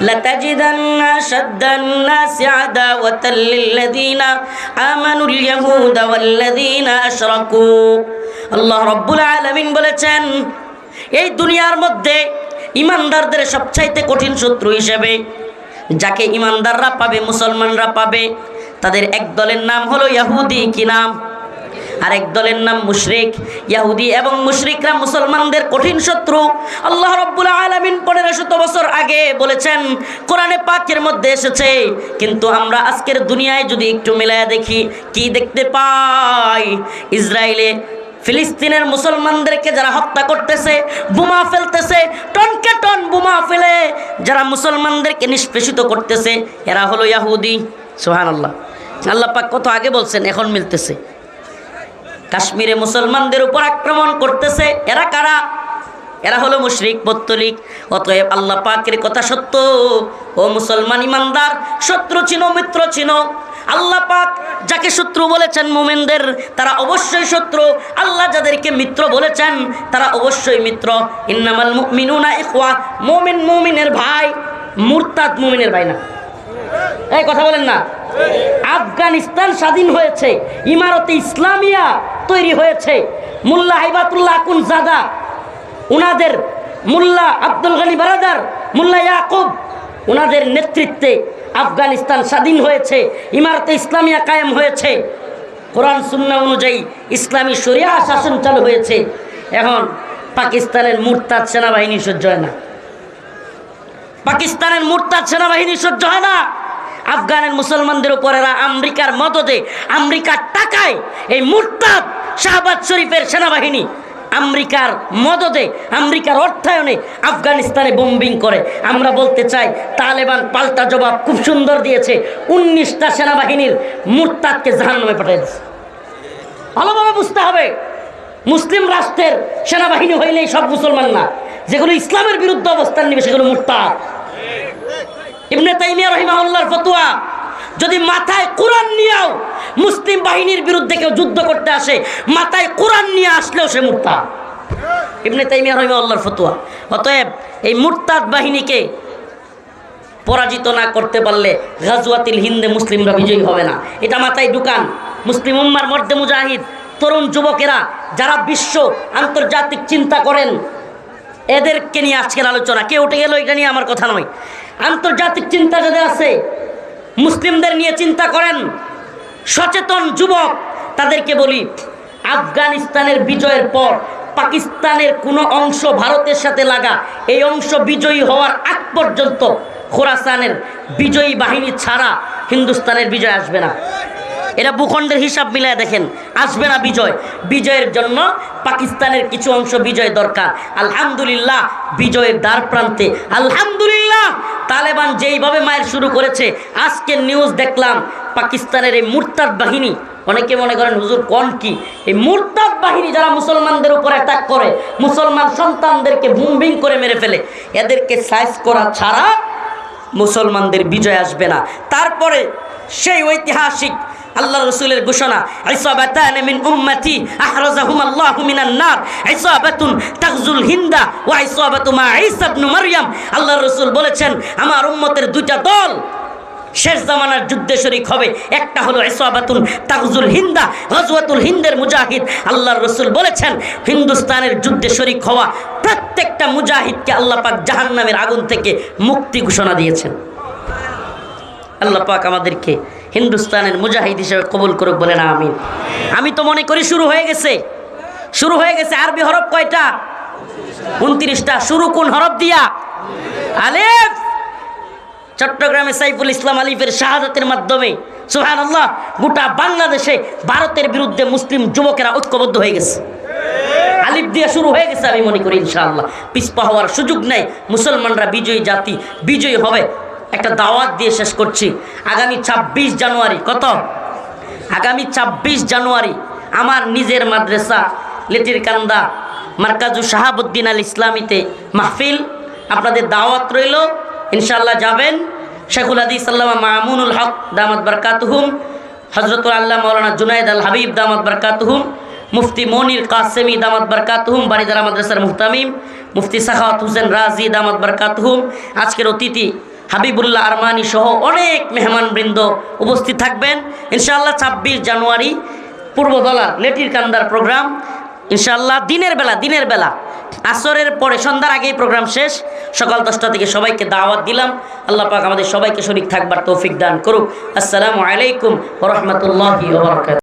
لتجدن أشد الناس عداوة للذين آمنوا اليهود والذين أشركوا আল্লাহ রব্বুল আলমিন বলেছেন এই দুনিয়ার মধ্যে ইমানদারদের সবচাইতে কঠিন শত্রু হিসেবে যাকে ইমানদাররা পাবে মুসলমানরা পাবে তাদের এক দলের নাম হলো ইয়াহুদি কি নাম আরেক দলের নাম মুশরিক, ইয়াহুদি এবং মুশরিকরা মুসলমানদের কঠিন শত্রু। আল্লাহ রব্বুল আলামিন পনেরো শত বছর আগে বলেছেন, কোরআনে পাকের মধ্যে এসেছে, কিন্তু আমরা আজকের দুনিয়ায় যদি একটু মিলায়া দেখি, কি দেখতে পাই? ইসরায়েলে ফিলিস্তিনের মুসলমানদেরকে যারা হত্যা করতেছে, বোমা ফেলতেছে, টনকে টন বোমা ফেলে যারা মুসলমানদেরকে নিষ্পেষিত করতেছে, এরা হলো ইয়াহুদি। সোহান আল্লাহ আল্লাহ পাক কত আগে বলছেন, এখন মিলতেছে। কাশ্মীরে মুসলমানদের উপর আক্রমণ করতেছে। এরা কারা? এরা হলো মুশরিক, পত্তলিক। অতএব আল্লাহ পাকের কথা সত্য। ও মুসলমান ইমানদার, শত্রু চিনো, মিত্র চিনো। আল্লাহ পাক যাকে শত্রু বলেছেন মোমেনদের, তারা অবশ্যই শত্রু। আল্লাহ যাদেরকে মিত্র বলেছেন, তারা অবশ্যই মিত্র। ইন্নামাল মুমিনুনা ইখওয়া। মুমিন মুমিনের ভাই, মুরতাদ মুমিনের ভাই না। এই কথা বলেন না। আফগানিস্তান স্বাধীন হয়েছে, ইমারতে ইসলামিয়া তৈরি হয়েছে। মুল্লা হাইবাতুল্লাহ আকুন জাদা উনাদের মুল্লা আব্দুল গানি বারাদার, মুল্লা ইয়াকুব, উনাদের নেতৃত্বে আফগানিস্তান স্বাধীন হয়েছে, ইমারতে ইসলামিয়া কায়েম হয়েছে। কোরআন সুন্না অনুযায়ী ইসলামী শরিয়া শাসন চালু হয়েছে। এখন পাকিস্তানের মুরতাদ সেনাবাহিনী সহ্য হয় না। পাকিস্তানের মুরতাদ সেনাবাহিনী সহ্য হয় না। আফগানের মুসলমানদের উপর এরা আমেরিকার মদদে, আমেরিকার টাকায় এই মুরতাদ শাহবাজ শরীফের সেনাবাহিনী আমেরিকার মদদে, আমেরিকার অর্থায়নে আফগানিস্তানে বোম্বিং করে। আমরা বলতে চাই, তালেবান পাল্টা জবাব খুব সুন্দর দিয়েছে। উনিশটা সেনাবাহিনীর মুরতাদকে জাহান্নামে পাঠিয়ে দিয়েছে। ভালোভাবে বুঝতে হবে, মুসলিম রাষ্ট্রের সেনাবাহিনী হইলেই সব মুসলমান না। যেগুলো ইসলামের বিরুদ্ধে অবস্থান নেবে সেগুলো মুরতাদ। ইবনে তাইমিয়া রহিমাউল্লাহর ফতুয়া, যদি মাথায় কোরআন নিয়েও মুসলিম বাহিনীর বিরুদ্ধে কেউ যুদ্ধ করতে আসে, মাথায় কোরআন নিয়ে আসলেও সে মুর্তা ইবনে তাইমিয়া রহিমাউল্লাহর ফতুয়া। অতএব এই মুরতাদ বাহিনীকে পরাজিত না করতে পারলে গাজওয়াতিল হিন্দে মুসলিমরা বিজয়ী হবে না। এটা মাথায় ঢুকান। মুসলিম উম্মার মধ্যে মুজাহিদ, তরুণ যুবকেরা যারা বিশ্ব আন্তর্জাতিক চিন্তা করেন, এদেরকে নিয়ে আজকের আলোচনা। কে উঠে গেল এটা নিয়ে আমার কথা নয়। আন্তর্জাতিক চিন্তা যাদের আছে, মুসলিমদের নিয়ে চিন্তা করেন, সচেতন যুবক তাদেরকে বলি, আফগানিস্তানের বিজয়ের পর পাকিস্তানের কোনো অংশ ভারতের সাথে লাগা, এই অংশ বিজয়ী হওয়ার আগ পর্যন্ত খোরাসানের বিজয়ী বাহিনী ছাড়া হিন্দুস্তানের বিজয় আসবে না। এরা ভূখণ্ডের হিসাব মিলায় দেখেন, আসবে না বিজয়। বিজয়ের জন্য পাকিস্তানের কিছু অংশ বিজয় দরকার। আলহামদুলিল্লাহ, বিজয়ের দ্বার প্রান্তে। আলহামদুলিল্লাহ, তালেবান যেইভাবে মায়ের শুরু করেছে আজকের নিউজ দেখলাম, পাকিস্তানের এই মুরতাদ বাহিনী, অনেকে মনে করেন, হুজুর, কোন কি? এই মুরতাদ বাহিনী যারা মুসলমানদের উপর অ্যাটাক করে, মুসলমান সন্তানদেরকে বুমবিং করে মেরে ফেলে, এদেরকে সাইজ করা ছাড়া মুসলমানদের বিজয় আসবে না। তারপরে সেই ঐতিহাসিক আল্লাহ রসুলের ঘোষণা আল্লাহু রাসূল বলেছেন, আমার উম্মতের দুইটা দল শেষ জামানার যুদ্ধে শরিক হবে। একটা হলো ইসাবাতুন তাগজুল হিন্দা, গজওয়াতুল হিন্দের মুজাহিদ। আল্লাহর রসুল বলেছেন, হিন্দুস্তানের যুদ্ধে শরিক হওয়া প্রত্যেকটা মুজাহিদকে আল্লাহ পাক জাহান্নামের আগুন থেকে মুক্তি ঘোষণা দিয়েছেন। আল্লাহ পাক আমাদেরকে হিন্দুস্তানের মুজাহিদ হিসেবে কবুল করুক বলে না আমি আমি তো মনে করি শুরু হয়ে গেছে। শুরু হয়ে গেছে আরবি হরফ কয়টা? উনত্রিশটা। শুরু কোন হরফ দিয়া? আলেফ! চট্টগ্রামে সাইফুল ইসলাম আলিফের শাহাদাতের মাধ্যমে সুহান আল্লাহ গোটা বাংলাদেশে ভারতের বিরুদ্ধে মুসলিম যুবকেরা ঐক্যবদ্ধ হয়ে গেছে। আলিফ দিয়ে শুরু হয়ে গেছে আমি মনে করি ইনশাআল্লাহ। পিছপা হওয়ার সুযোগ নেই। মুসলমানরা বিজয়ী জাতি, বিজয়ী হবে। একটা দাওয়াত দিয়ে শেষ করছি। আগামী ২৬ জানুয়ারি, কত? আগামী ২৬ জানুয়ারি আমার নিজের মাদ্রাসা লেটির কান্দা, মার্কাজু শাহাবুদ্দিন আল ইসলামীতে মাহফিল। আপনাদের দাওয়াত রইল ইনশাল্লাহ যাবেন। শেখুল আদি সাল্লামা মামুনুল হক দামাত বারকাতহুম হজরতুল আল্লাহ মৌলানা জুনায়দ আল হাবিব দামাত বারকাতহুম, মুফতি মনির কাসেমি দামাত বারকাতহুম বারিদারা মাদ্রাসার মুহতামিম, মুফতি সাখাওয়াত হুসেন রাজি দামাত বারকাতহুম। আজকের অতিথি হাবিবুল্লাহ আরমানি সহ অনেক মেহমানবৃন্দ উপস্থিত থাকবেন। ইনশাআল্লাহ ছাব্বিশ জানুয়ারি পূর্বদলার লেটির কান্দার প্রোগ্রাম। ইনশাআল্লাহ দিনের বেলা দিনের বেলা, আসরের পরে সন্ধ্যার আগেই প্রোগ্রাম শেষ। সকাল দশটা থেকে সবাইকে দাওয়াত দিলাম। আল্লাহ পাক আমাদের সবাইকে শরিক থাকবার তৌফিক দান করুক। আসসালামু আলাইকুম রহমতুল্লাহ